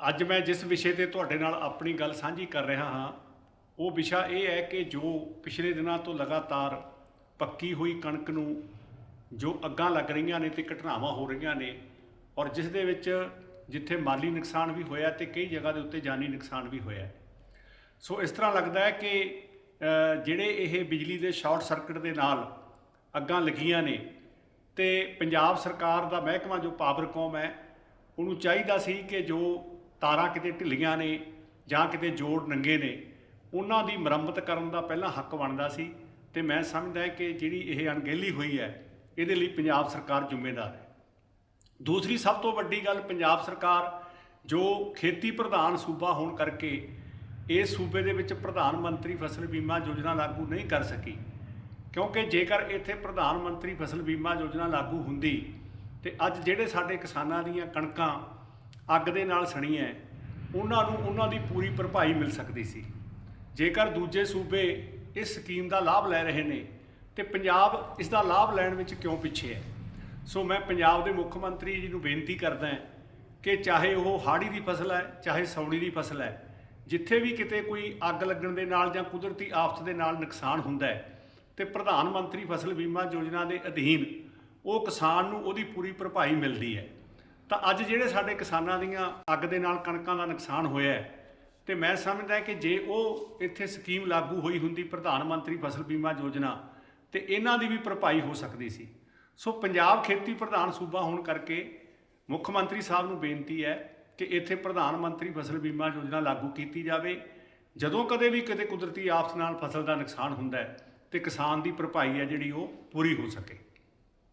ਅੱਜ ਮੈਂ ਜਿਸ ਵਿਸ਼ੇ ਤੇ ਤੁਹਾਡੇ ਨਾਲ ਆਪਣੀ ਗੱਲ ਸਾਂਝੀ ਕਰ ਰਿਹਾ ਹਾਂ, ਉਹ ਵਿਸ਼ਾ ਇਹ ਹੈ ਕਿ ਜੋ ਪਿਛਲੇ ਦਿਨਾਂ ਤੋਂ ਲਗਾਤਾਰ ਪੱਕੀ ਹੋਈ ਕਣਕ ਨੂੰ ਜੋ ਅੱਗਾਂ ਲੱਗ ਰਹੀਆਂ ਨੇ ਤੇ ਘਟਨਾਵਾਂ ਹੋ ਰਹੀਆਂ ਨੇ ਔਰ ਜਿਸ ਦੇ ਵਿੱਚ ਜਿੱਥੇ ਮਾਲੀ ਨੁਕਸਾਨ ਵੀ ਹੋਇਆ ਤੇ ਕਈ ਜਗ੍ਹਾ ਦੇ ਉੱਤੇ ਜਾਨੀ ਨੁਕਸਾਨ ਵੀ ਹੋਇਆ। ਸੋ ਇਸ ਤਰ੍ਹਾਂ ਲੱਗਦਾ ਹੈ ਕਿ ਜਿਹੜੇ ਇਹ ਬਿਜਲੀ ਦੇ ਸ਼ਾਰਟ ਸਰਕਟ ਦੇ ਨਾਲ ਅੱਗਾਂ ਲੱਗੀਆਂ ਨੇ ਤੇ ਪੰਜਾਬ ਸਰਕਾਰ ਦਾ ਮਹਿਕਮਾ ਜੋ ਪਾਵਰਕੌਮ ਹੈ, ਉਹਨੂੰ ਚਾਹੀਦਾ ਸੀ ਕਿ ਜੋ ਤਾਰਾਂ ਕਿਤੇ ਢਿੱਲੀਆਂ ਨੇ ਜਾਂ ਕਿਤੇ ਜੋੜ ਨੰਗੇ ਨੇ, ਉਹਨਾਂ ਦੀ ਮੁਰੰਮਤ ਕਰਨ ਦਾ ਪਹਿਲਾਂ ਹੱਕ ਬਣਦਾ ਸੀ ਤੇ ਮੈਂ ਸਮਝਦਾ ਕਿ ਜਿਹੜੀ ਇਹ ਅਣਗਹਿਲੀ ਹੋਈ ਹੈ, ਇਹਦੇ ਲਈ ਪੰਜਾਬ ਸਰਕਾਰ ਜ਼ਿੰਮੇਦਾਰ ਹੈ। ਦੂਸਰੀ ਸਭ ਤੋਂ ਵੱਡੀ ਗੱਲ ਪੰਜਾਬ ਸਰਕਾਰ, ਜੋ ਖੇਤੀ ਪ੍ਰਧਾਨ ਸੂਬਾ ਹੋਣ ਕਰਕੇ ਇਸ ਸੂਬੇ ਦੇ ਵਿੱਚ ਪ੍ਰਧਾਨ ਮੰਤਰੀ ਫਸਲ ਬੀਮਾ ਯੋਜਨਾ ਲਾਗੂ ਨਹੀਂ ਕਰ ਸਕੀ, ਕਿਉਂਕਿ ਜੇਕਰ ਇੱਥੇ ਪ੍ਰਧਾਨ ਮੰਤਰੀ ਫਸਲ ਬੀਮਾ ਯੋਜਨਾ ਲਾਗੂ ਹੁੰਦੀ ਤੇ ਅੱਜ ਜਿਹੜੇ ਸਾਡੇ ਕਿਸਾਨਾਂ ਦੀਆਂ ਕਣਕਾਂ ਅੱਗ ਦੇ ਨਾਲ ਸਣੀ ਹੈ, ਉਹਨਾਂ ਨੂੰ ਉਹਨਾਂ ਦੀ ਪੂਰੀ ਭਰਪਾਈ ਮਿਲ ਸਕਦੀ ਸੀ। ਜੇਕਰ ਦੂਜੇ ਸੂਬੇ ਇਸ ਸਕੀਮ ਦਾ ਲਾਭ ਲੈ ਰਹੇ ਨੇ, ਤੇ ਪੰਜਾਬ ਇਸ ਦਾ ਲਾਭ ਲੈਣ ਵਿੱਚ ਕਿਉਂ ਪਿੱਛੇ ਹੈ? ਸੋ ਮੈਂ ਪੰਜਾਬ ਦੇ ਮੁੱਖ ਮੰਤਰੀ ਜੀ ਨੂੰ ਬੇਨਤੀ ਕਰਦਾ ਹਾਂ ਕਿ ਚਾਹੇ ਉਹ ਹਾੜੀ ਦੀ ਫਸਲ ਹੈ, ਚਾਹੇ ਸੌਣੀ ਦੀ ਫਸਲ ਹੈ, ਜਿੱਥੇ ਵੀ ਕਿਤੇ ਕੋਈ ਅੱਗ ਲੱਗਣ ਦੇ ਨਾਲ ਜਾਂ ਕੁਦਰਤੀ ਆਫਤ ਦੇ ਨਾਲ ਨੁਕਸਾਨ ਹੁੰਦਾ ਹੈ, ਤੇ ਪ੍ਰਧਾਨ ਮੰਤਰੀ ਫਸਲ ਬੀਮਾ ਯੋਜਨਾ ਦੇ ਅਧੀਨ ਉਹ ਕਿਸਾਨ ਨੂੰ ਉਹਦੀ ਪੂਰੀ ਭਰਪਾਈ ਮਿਲਦੀ ਹੈ। ਤਾਂ ਅੱਜ ਜਿਹੜੇ ਸਾਡੇ ਕਿਸਾਨਾਂ ਦੀਆਂ ਅੱਗ ਦੇ ਨਾਲ ਕਣਕਾਂ ਦਾ ਨੁਕਸਾਨ ਹੋਇਆ ਹੈ, ਤੇ ਮੈਂ ਸਮਝਦਾ ਕਿ ਜੇ ਉਹ ਇੱਥੇ ਸਕੀਮ ਲਾਗੂ ਹੋਈ ਹੁੰਦੀ ਪ੍ਰਧਾਨ ਮੰਤਰੀ ਫਸਲ ਬੀਮਾ ਯੋਜਨਾ, ਤੇ ਇਹਨਾਂ ਦੀ ਵੀ ਭਰਪਾਈ ਹੋ ਸਕਦੀ ਸੀ। ਸੋ ਪੰਜਾਬ ਖੇਤੀ ਪ੍ਰਧਾਨ ਸੂਬਾ ਹੋਣ ਕਰਕੇ ਮੁੱਖ ਮੰਤਰੀ ਸਾਹਿਬ ਨੂੰ ਬੇਨਤੀ ਹੈ ਕਿ ਇੱਥੇ ਪ੍ਰਧਾਨ ਮੰਤਰੀ ਫਸਲ ਬੀਮਾ ਯੋਜਨਾ ਲਾਗੂ ਕੀਤੀ ਜਾਵੇ। ਜਦੋਂ ਕਦੇ ਵੀ ਕਿਤੇ ਕੁਦਰਤੀ ਆਫਤ ਨਾਲ ਫਸਲ ਦਾ ਨੁਕਸਾਨ ਹੁੰਦਾ ਹੈ, ਤੇ ਕਿਸਾਨ ਦੀ ਭਰਪਾਈ ਹੈ ਜਿਹੜੀ ਉਹ ਪੂਰੀ ਹੋ ਸਕੇ।